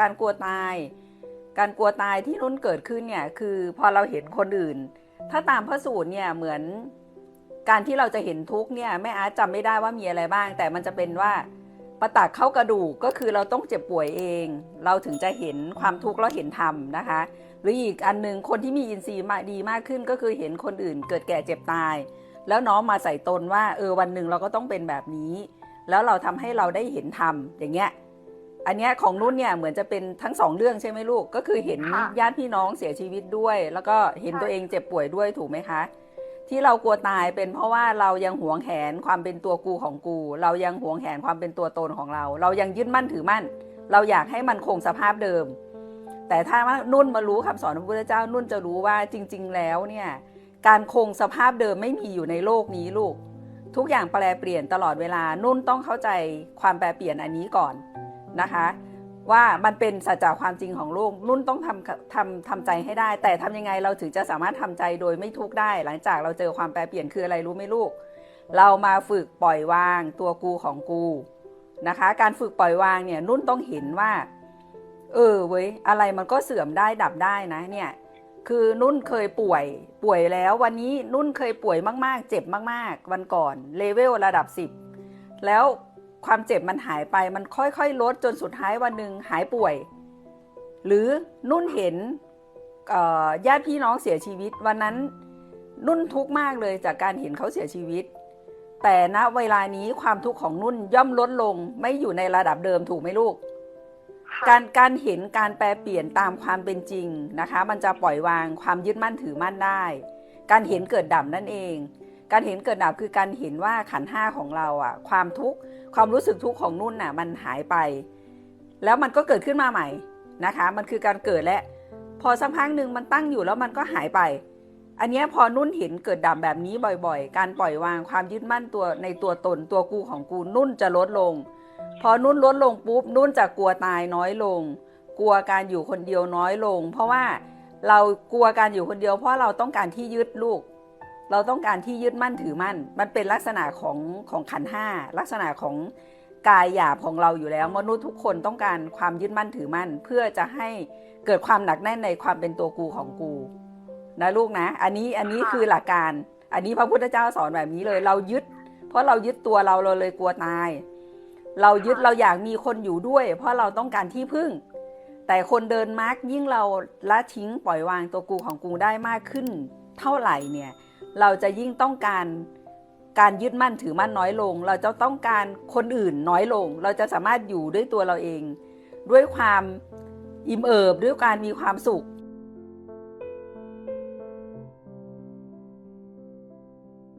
การกลัวตาย การกลัวตายที่นุ่นเกิดขึ้นเนี่ยคือพอเราเห็นคนอื่น ถ้าตามพระสูตรเนี่ยเหมือนการที่เราจะเห็นทุกข์เนี่ยแม่อาร์ตจำไม่ได้ว่ามีอะไรบ้าง แต่มันจะเป็นว่าประตักเข้ากระดูกก็คือเราต้องเจ็บป่วยเอง เราถึงจะเห็นความทุกข์แล้วเห็นธรรมนะคะ หรืออีกอันหนึงคนที่มีอินทรีย์มาดีมากขึ้นก็คือเห็นคนอื่น เกิดแก่เจ็บตาย แล้วน้อมมาใส่ตนว่าเออวันหนึ่งเราก็ต้องเป็นแบบนี้ แล้วเราทำให้เราได้เห็นธรรมอย่างเงี้ย อันเนี้ยของนุ่นเนี่ยเหมือนจะเป็นทั้งสองเรื่องใช่ไหมลูก ก็คือเห็นค่ะญาติพี่น้องเสียชีวิตด้วย แล้วก็เห็นค่ะตัวเองเจ็บป่วยด้วยถูกไหมคะ ที่เรากลัวตายเป็นเพราะว่าเรายังหวงแหนความเป็นตัวกูของกู เรายังหวงแหนความเป็นตัวตนของเรา เรายังยึดมั่นถือมั่น เราอยากให้มันคงสภาพเดิม แต่ถ้าว่านุ่นมารู้คำสอนของพระพุทธเจ้านุ่นจะรู้ว่าจริง ๆ แล้วเนี่ยการคงสภาพเดิมไม่มีอยู่ในโลกนี้ลูก ทุกอย่างแปลเปลี่ยนตลอดเวลานุ่นต้องเข้าใจความแปลเปลี่ยนอันนี้ก่อน นะคะ ว่ามันเป็นสัจจะความจริงของโลกนุ่นต้องทำทำทำใจให้ได้ แต่ทำยังไงเราถึงจะสามารถทำใจโดยไม่ทุกข์ได้ หลังจากเราเจอความแปลเปลี่ยนคืออะไรรู้ไหมลูก เรามาฝึกปล่อยวางตัวกูของกูนะคะ การฝึกปล่อยวางเนี่ยนุ่นต้องเห็นว่า เออเว้ยอะไรมันก็เสื่อมได้ดับได้นะเนี่ยคือนุ่นเคยป่วยป่วยแล้ววันนี้นุ่นเคยป่วยมาก ๆ เจ็บมาก ๆ วันก่อนเลเวลระดับ 10 แล้ว ความเจ็บมันหายไปมันค่อยๆ ลดจนสุดท้ายวันหนึ่งหายป่วย หรือนุ่นเห็นเอ่อญาติพี่น้องเสียชีวิต วันนั้นนุ่นทุกข์มากเลยจากการเห็นเขาเสียชีวิต แต่ณเวลานี้ความทุกข์ของนุ่นย่อมลดลงไม่อยู่ในระดับเดิมถูกไหมลูกค่ะการการเห็นการแปลเปลี่ยนตามความเป็นจริงนะคะ มันจะปล่อยวางความยึดมั่นถือมั่นได้ การเห็นเกิดดับนั่นเอง การเห็นเกิดดับคือการเห็นว่าขันห้าของเราอะความทุกข์ความรู้สึกทุกข์ของนุ่นน่ะ มันหายไป แล้วมันก็เกิดขึ้นมาใหม่นะคะ มันคือการเกิดและ พอสักพักหนึ่งมันตั้งอยู่แล้วมันก็หายไป อันนี้พอนุ่นเห็นเกิดดับแบบนี้บ่อยๆ การปล่อยวางความยึดมั่นตัวในตัวตนตัวกูของกูนุ่นจะลดลง พอนุ่นลดลงปุ๊บนุ่นจะกลัวตายน้อยลง กลัวการอยู่คนเดียวน้อยลง เพราะว่าเรากลัวการอยู่คนเดียวเพราะเราต้องการที่ยึดลูก เราต้องการที่ยึดมั่นถือมั่น มันเป็นลักษณะของของขันธ์ห้าลักษณะของกายหยาบของเราอยู่แล้ว มนุษย์ทุกคนต้องการความยึดมั่นถือมั่น เพื่อจะให้เกิดความหนักแน่นในความเป็นตัวกูของกูนะลูกนะ อันนี้อันนี้ค่ะคือหลักการ อันนี้พระพุทธเจ้าสอนแบบนี้เลย เรายึด เพราะเรายึดตัวเราเราเลยกลัวตาย เรายึดเราอยากมีคนอยู่ด้วย เพราะเราต้องการที่พึ่ง แต่คนเดินมาร์กยิ่งเราละทิ้งปล่อยวางตัวกูของกูได้มากขึ้น เท่าไหร่เนี่ย เราจะยิ่งต้องการการยึดมั่นถือมั่นน้อยลง เราจะต้องการคนอื่นน้อยลง เราจะสามารถอยู่ด้วยตัวเราเอง ด้วยความอิ่มเอิบด้วยการมีความสุข